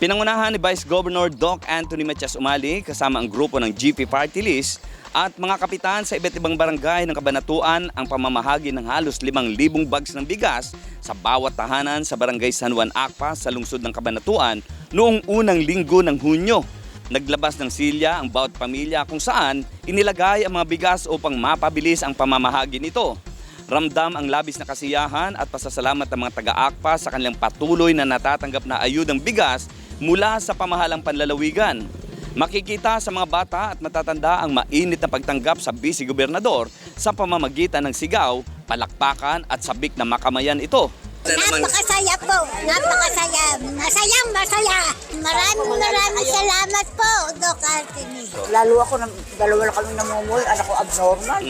Pinangunahan ni Vice Governor Doc Anthony Matias Umali kasama ang grupo ng GP Party List at mga kapitan sa iba't ibang barangay ng Kabanatuan ang pamamahagi ng halos 5,000 bags ng bigas sa bawat tahanan sa barangay San Juan Akpa sa lungsod ng Kabanatuan noong unang linggo ng Hunyo. Naglabas ng silya ang bawat pamilya kung saan inilagay ang mga bigas upang mapabilis ang pamamahagi nito. Ramdam ang labis na kasiyahan at pasasalamat ng mga taga-AKPA sa kanilang patuloy na natatanggap na ayudang bigas mula sa pamahalang panlalawigan. Makikita sa mga bata at matatanda ang mainit na pagtanggap sa vice-gobernador sa pamamagitan ng sigaw, palakpakan at sabik na makamayan ito. Napakasaya po. Napakasaya. Masayang masaya. Maraming maraming salamat po, Doc Anthony. Lalo ako, ng, dalawa lang kami namumuhay, anak ko abnormal.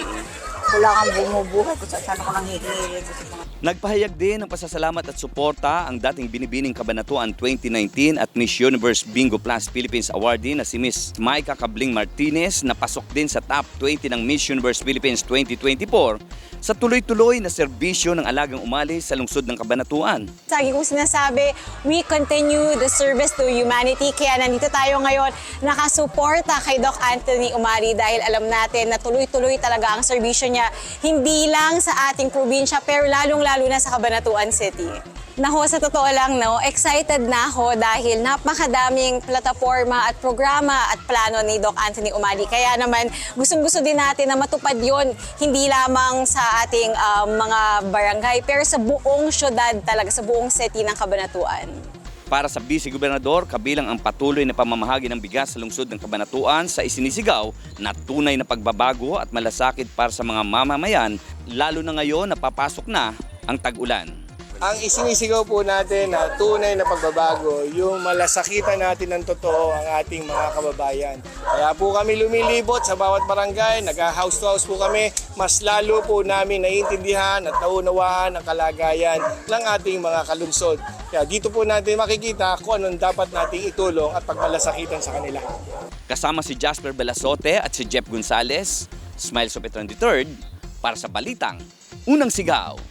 Wala kang bumubuhay kung saan ako nanghihingi ko sa mga Nagpahayag din ng pasasalamat at suporta ang dating binibining Kabanatuan 2019 at Miss Universe Bingo Plus Philippines awardee na si Miss Maika Cabling Martinez na pasok din sa top 20 ng Miss Universe Philippines 2024 sa tuloy-tuloy na serbisyo ng alagang umali sa lungsod ng Kabanatuan. Lagi kong sinasabi, we continue the service to humanity. Kaya nandito tayo ngayon nakasuporta kay Doc Anthony Umari dahil alam natin na tuloy-tuloy talaga ang serbisyo niya hindi lang sa ating probinsya pero lalong-lalo na sa Cabanatuan City. Naho, sa totoo lang, no, excited na ako dahil napakadaming plataforma at programa at plano ni Doc Anthony Umali. Kaya naman, gustong-gusto din natin na matupad yon hindi lamang sa ating ah, mga barangay, pero sa buong syudad talaga, sa buong city ng Cabanatuan. Para sa vice-gobernador, kabilang ang patuloy na pamamahagi ng bigas sa lungsod ng Kabanatuan sa isinisigaw na tunay na pagbabago at malasakit para sa mga mamamayan, lalo na ngayon na papasok na ang tag-ulan. Ang isinisigaw po natin na tunay na pagbabago, yung malasakitan natin ng totoo ang ating mga kababayan. Kaya po kami lumilibot sa bawat barangay, nag-house to house po kami, mas lalo po namin naiintindihan at naunawaan ang kalagayan ng ating mga kalunsod. Kaya dito po natin makikita kung anong dapat nating itulong at pagmalasakitan sa kanila. Kasama si Jasper Belasote at si Jeff Gonzalez, Smile Sopetron III, para sa Balitang Unang Sigaw.